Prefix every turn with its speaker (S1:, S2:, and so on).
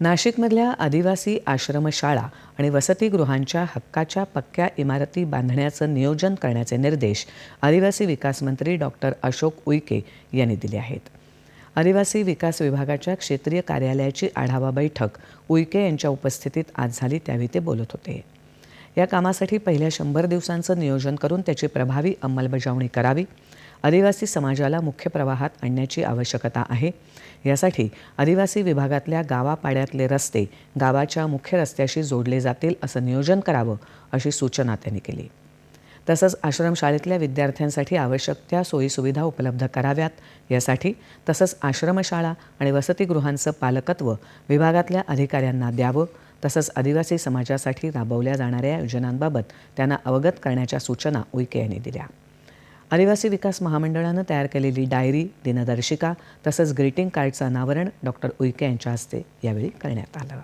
S1: नाशिकमधल्या आदिवासी आश्रमशाळा आणि वसतिगृहांच्या हक्काच्या पक्क्या इमारती बांधण्याचं नियोजन करण्याचे निर्देश आदिवासी विकास मंत्री डॉक्टर अशोक उईके यांनी दिले आहेत. आदिवासी विकास विभागाच्या क्षेत्रीय कार्यालयाची आढावा बैठक उईके यांच्या उपस्थितीत आज झाली त्यावेळी ते बोलत होते. या कामासाठी पहिल्या शंभर दिवसांचं नियोजन करून त्याची प्रभावी अंमलबजावणी करावी. आदिवासी समाजाला मुख्य प्रवाहात आणण्याची आवश्यकता आहे. यासाठी आदिवासी विभागातल्या गावापाड्यातले रस्ते गावाच्या मुख्य रस्त्याशी जोडले जातील असं नियोजन करावं अशी सूचना त्यांनी केली. तसंच आश्रमशाळेतल्या विद्यार्थ्यांसाठी आवश्यक त्या सोयीसुविधा उपलब्ध कराव्यात. यासाठी तसंच आश्रमशाळा आणि वसतिगृहांचं पालकत्व विभागातल्या अधिकाऱ्यांना द्यावं. तसंच आदिवासी समाजासाठी राबवल्या जाणाऱ्या योजनांबाबत त्यांना अवगत करण्याच्या सूचना उईके यांनी दिल्या. आदिवासी विकास महामंडळानं तयार केलेली डायरी दिनदर्शिका तसंच ग्रीटिंग कार्डचं अनावरण डॉक्टर उईके यांच्या हस्ते यावेळी करण्यात आलं.